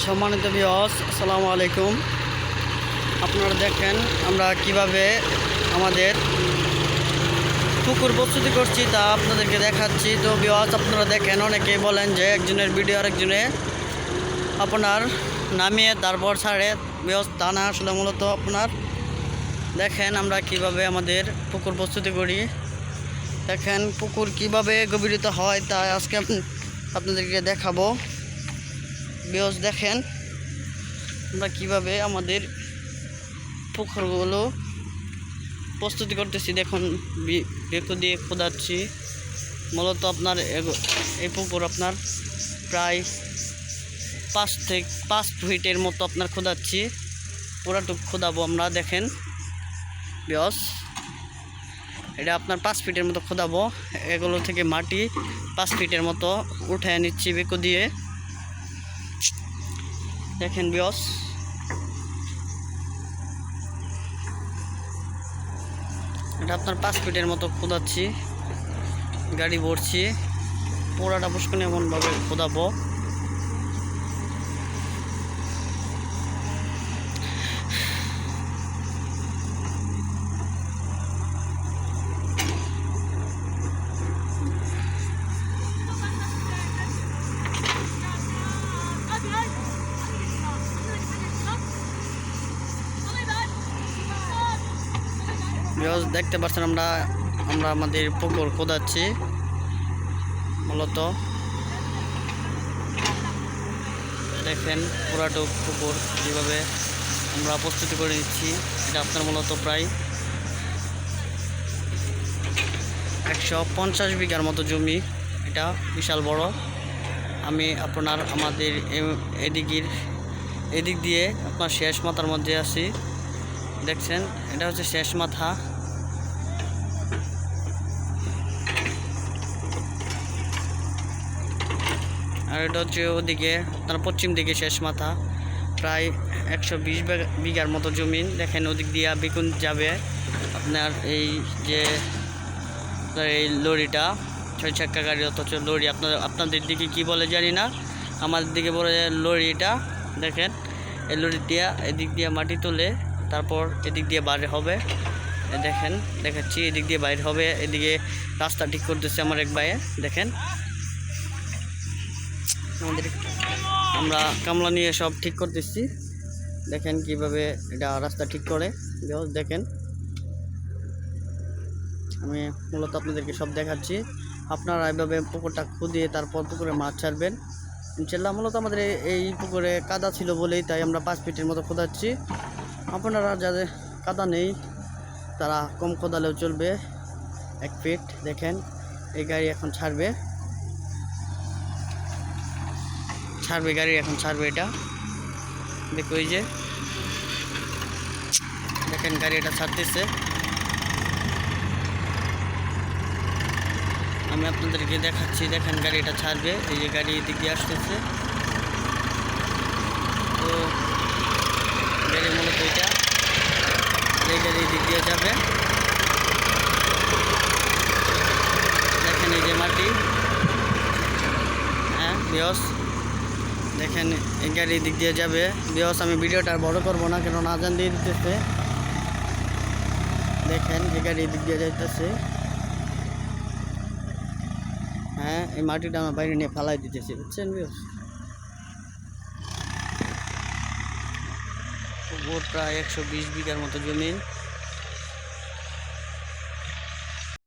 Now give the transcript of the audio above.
সম্মানিত বিয়স আসসালামু আলাইকুম। আপনারা দেখেন আমরা কীভাবে আমাদের পুকুর প্রস্তুতি করছি তা আপনাদেরকে দেখাচ্ছি। তো বিয়স আপনারা দেখেন অনেকেই বলেন যে একজনের ভিডিও আরেকজনে আপনার নামিয়ে তারপর ছাড়ে। বিয়স তা না, আসলে মূলত আপনার দেখেন আমরা কীভাবে আমাদের পুকুর প্রস্তুতি করি। দেখেন পুকুর কীভাবে গভীরতা হয় তা আজকে আপনাদেরকে দেখাবো। বিয়স দেখেন আমরা কীভাবে আমাদের পুকুরগুলো প্রস্তুতি করতেছি। দেখুন বেকু দিয়ে খোদাচ্ছি। মূলত আপনার এই পুকুর আপনার প্রায় পাঁচ থেকে পাঁচ ফিটের মতো আপনার খোদাচ্ছি। পুরাটুক খোদাবো আমরা, দেখেন। বিয়স এটা আপনার পাঁচ ফিটের মতো খোদাবো। এগুলো থেকে মাটি পাঁচ ফিটের মতো উঠে নিচ্ছি বেকু দিয়ে। দেখেন বিয়স। এটা আপনার পাঁচ ফিটের মতো খোদাচ্ছি। গাড়ি ভরছি। পোড়াটা পুষ্কনে এমনভাবে খোদাবো। বিকজ দেখতে পাচ্ছেন আমরা আমরা আমাদের পুকুর খোদাচ্ছি মূলত। দেখেন পুরাটুক পুকুর যেভাবে আমরা প্রস্তুতি করে নিচ্ছি, এটা আপনার মূলত প্রায় একশো পঞ্চাশ বিঘার মতো জমি। এটা বিশাল বড়। আমি আপনার, আমাদের এদিকের, এদিক দিয়ে আপনার শেষ মাথার মধ্যে আছি। দেখছেন, এটা হচ্ছে শেষ মাথা। আর এটা হচ্ছে ওদিকে আপনার পশ্চিম দিকে শেষ মাথা। প্রায় একশো বিশ বিঘার মতো জমিন দেখেন ওদিক দিয়ে বিকুন যাবে। আপনার এই যে এই লরিটা, ছয় চাক্কা গাড়ি অথচ লরি। আপনার, আপনাদের দিকে কি বলে জানি না। আমাদের দিকে বলে লরিটা, দেখেন, এই লরি দিয়া এদিক দিয়ে মাটি তুলে, তারপর এদিক দিয়ে বাইরে হবে। দেখেন, দেখাচ্ছি, এদিক দিয়ে বাইরে হবে। এদিকে রাস্তা ঠিক করতেছে আমার এক ভাইয়ে দেখেন। আমাদের আমরা কামলা নিয়ে সব ঠিক করতেছি দেখেন কীভাবে এটা রাস্তা ঠিক করে। দেখেন, আমি মূলত আপনাদেরকে সব দেখাচ্ছি। আপনারা এভাবে পুকুরটা খুঁদিয়ে তারপর পুকুরে মাছ ছাড়বেন। ইনশাল্লাহ মূলত আমাদের এই পুকুরে কাদা ছিল বলেই তাই আমরা পাঁচ ফিটের মতো খোদাচ্ছি। আপনারা যাদের কাদা নেই, তারা কম খোদালেও চলবে। এক ফিট, দেখেন, এই গাড়ি এখন ছাড়বে। ছাড়বে গাড়ি এখন ছাড়বে এটা দেখো এই যে দেখেন গাড়ি এটা ছাড়তেছে আমি আপনাদেরকে দেখাচ্ছি দেখেন গাড়িটা ছাড়বে এই যে গাড়ি এদিক দিয়ে আসতেছে তো গাড়ি মূলত এটা এই গাড়ি এদিক দিয়ে যাবে দেখেন এই যে মাটি হ্যাঁ বিয়স দেখেন, এই দিক দিয়ে যাবে। বিয়স আমি ভিডিওটা বড় করব না কেন আজান দিয়ে দিতেছে। দেখেন, এই গাড়ি দিক দিয়ে যাইতেছে। হ্যাঁ এই মাটিটা আমার বাইরে নিয়ে ফালাই দিতেছি, বুঝছেন বিয়স পুকুর প্রায় একশো বিশ বিঘার মতো জমি।